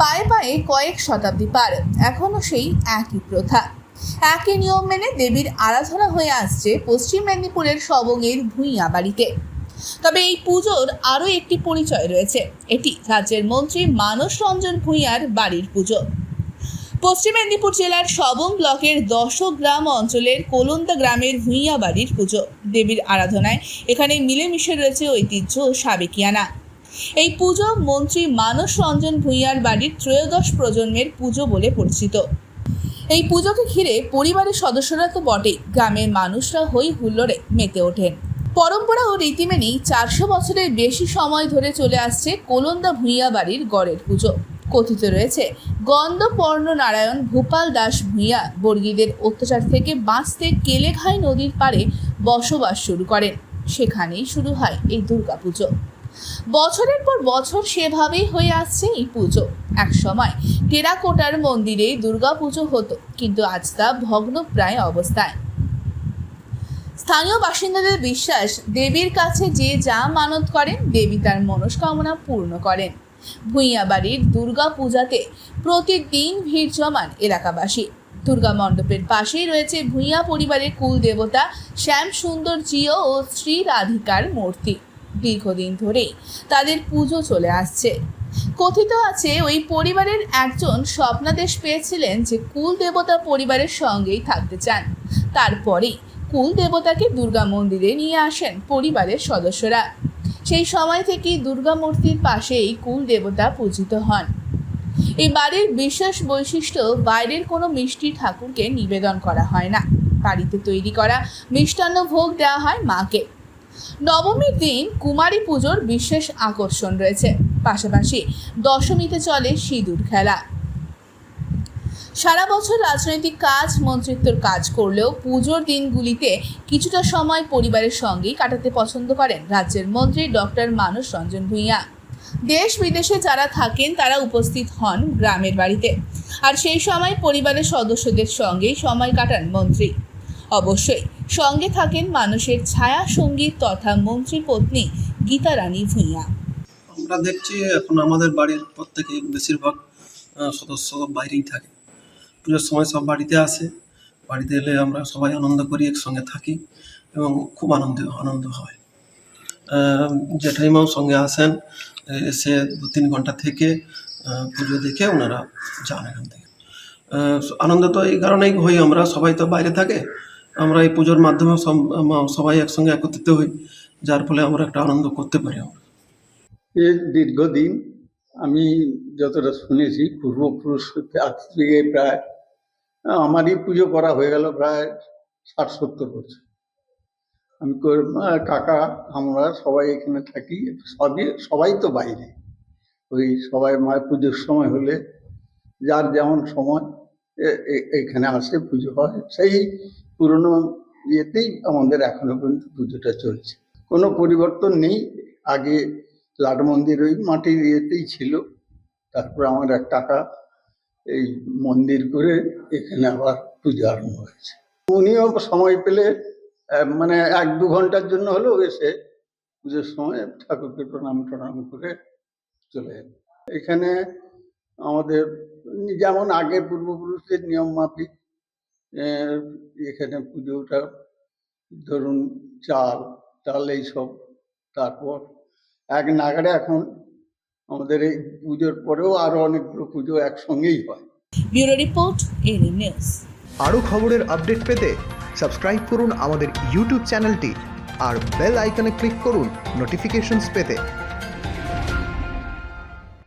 পায়ে পায়ে কয়েক শতাব্দী পার। এখনও সেই একই প্রথা। একই নিয়ম মেনে দেবীর আরাধনা হয়ে আসছে পশ্চিম মেদিনীপুরের সবংয়ের ভূঁইয়া বাড়িতে। তবে এই পুজোর আরও একটি পরিচয় রয়েছে। এটি রাজ্যের মন্ত্রী মানস রঞ্জন ভূঁইয়ার বাড়ির পুজো। পশ্চিম মেদিনীপুর জেলার সবং ব্লকের গ্রাম অঞ্চলের কোলন্দা গ্রামের ভূঁইয়া বাড়ির পুজো। দেবীর আরাধনায় এখানে মিলেমিশে রয়েছে ঐতিহ্য সাবেকিয়ানা। এই পুজো মন্ত্রী মানস রঞ্জন ভূঁইয়ার বাড়ির ত্রয়োদশ প্রজন্মের পুজো বলে পরিচিত। এই পুজোকে ঘিরে পরিবারের সদস্যরা তো বটেই, গ্রামের মানুষরা হই হুল্লোড়ে মেতে ওঠেন। পরম্পরা ও রীতি মেনেই চারশো বছরের বেশি সময় ধরে চলে আসছে কোলন্দা ভূঁইয়া বাড়ির গড়ের পুজো। কথিত রয়েছে, গন্ধপর্ণ নারায়ণ ভূপাল দাস ভূঁইয়া বর্গীদের অত্যাচার থেকে বাঁচতে কেলেঘাই নদীর পাড়ে বসবাস শুরু করেন। সেখানেই শুরু হয় এই দুর্গাপুজো। বছরের পর বছর সেভাবেই হয়ে আসছে এই পুজো। এক সময় টেরাকোটার মন্দিরে দুর্গাপুজো হতো, কিন্তু আজ তা ভগ্নপ্রায় অবস্থায়। স্থানীয় বাসিন্দাদের বিশ্বাস, দেবীর কাছে যে যা মানত করেন, দেবী তার মনস্কামনা পূর্ণ করেন। ভূঁইয়া বাড়ির দুর্গা পূজাতে প্রতিদিন ভিড় জমান এলাকাবাসী। দুর্গা মণ্ডপের পাশেই রয়েছে ভূঁইয়া পরিবারের কুল দেবতা শ্যাম সুন্দর জিও ও শ্রী রাধিকার মূর্তি। দীর্ঘদিন ধরেই তাদের পুজো চলে আসছে। কথিত আছে, ওই পরিবারের একজন স্বপ্নাদেশ পেয়েছিলেন যে কুল দেবতা পরিবারের সঙ্গেই থাকতে চান। তারপরেই কুল দেবতাকে দুর্গা মন্দিরে নিয়ে আসেন পরিবারের সদস্যরা। সেই সময় থেকেই দুর্গা মূর্তির পাশেই কুল দেবতা পূজিত হন। এই বাড়ির বিশেষ বৈশিষ্ট্য, বাইরের কোনো মিষ্টি ঠাকুরকে নিবেদন করা হয় না। বাড়িতে তৈরি করা মিষ্টান্ন ভোগ দেওয়া হয় মাকে। নবমীর দিন কুমারী পুজোর বিশেষ আকর্ষণ রয়েছে। পাশাপাশি দশমীতে চলে সিঁদুর খেলা। সারা বছর রাজনৈতিক কাজ, মন্ত্রিত্বর কাজ করলেও পুজোর দিনগুলিতে কিছুটা সময় পরিবারের সঙ্গেই কাটাতে পছন্দ করেন রাজ্যের মন্ত্রী ডক্টর মানস রঞ্জন ভূঁইয়া। দেশ বিদেশে যারা থাকেন, তারা উপস্থিত হন গ্রামের বাড়িতে। আর সেই সময় পরিবারের সদস্যদের সঙ্গেই সময় কাটান মন্ত্রী। অবশ্যই সঙ্গে থাকেন মানুষের ছায়া সংগীত তথা মন্ত্রী পত্নী গীতা রানী ভূঁইয়া। আমরা দেখছি এখন আমাদের বাড়ির প্রত্যেকে বেশিরভাগ সদস্য বাইরেই থাকে। পুজোর সময় সব বাড়িতে আসে। বাড়িতে এলে আমরা সবাই আনন্দ করি, একসঙ্গে থাকি এবং খুব আনন্দ আনন্দ হয়। জেঠাইমাও সঙ্গে আসেন এসে দু তিন ঘণ্টা থেকে পুজো দেখে ওনারা যান এখান থেকে। আনন্দ তো এই কারণেই হই আমরা সবাই তো বাইরে থাকে। আমরা এই পুজোর মাধ্যমে সব- সবাই একসঙ্গে একত্রিত হই, যার ফলে আমরা একটা আনন্দ করতে পারি এর দীর্ঘদিন আমি যতটা শুনেছি পূর্বপুরুষ আজ থেকে প্রায়, আমারই পুজো করা হয়ে গেল প্রায় ষাট সত্তর বছর। আমি কাকা, আমরা সবাই এখানে থাকি, সবই, সবাই তো বাইরে। ওই সবাই মায়ের পুজোর সময় হলে যার যেমন সময় এখানে আসে, পুজো হয়, সেই পুরনো ইয়েতেই আমাদের এখনও পর্যন্ত পুজোটা চলছে। কোনো পরিবর্তন নেই। আগে লাট মন্দির ওই মাটির ইয়েতেই ছিল। তারপর আমার এক টাকা এই মন্দির করে এখানে আবার পুজো আরম্ভ হয়েছে। উনিও সময় পেলে মানে এক দু ঘণ্টার জন্য হলেও এসে পুজোর সময় ঠাকুরকে প্রণাম টনাম করে চলে এখানে আমাদের যেমন আগে পূর্বপুরুষের নিয়ম মাফিক এখানে পুজোটা ধরুন চাল টাল এইসব তারপর এক নাগারে এখন আমাদের এই পুজোর পরেও আরও অনেকগুলো পুজো একসঙ্গেই হয়। Bureau report ANI news. আরও খবরের আপডেট পেতে সাবস্ক্রাইব করুন আমাদের ইউটিউব চ্যানেলটি আর বেল আইকনে ক্লিক করুন নোটিফিকেশনস পেতে।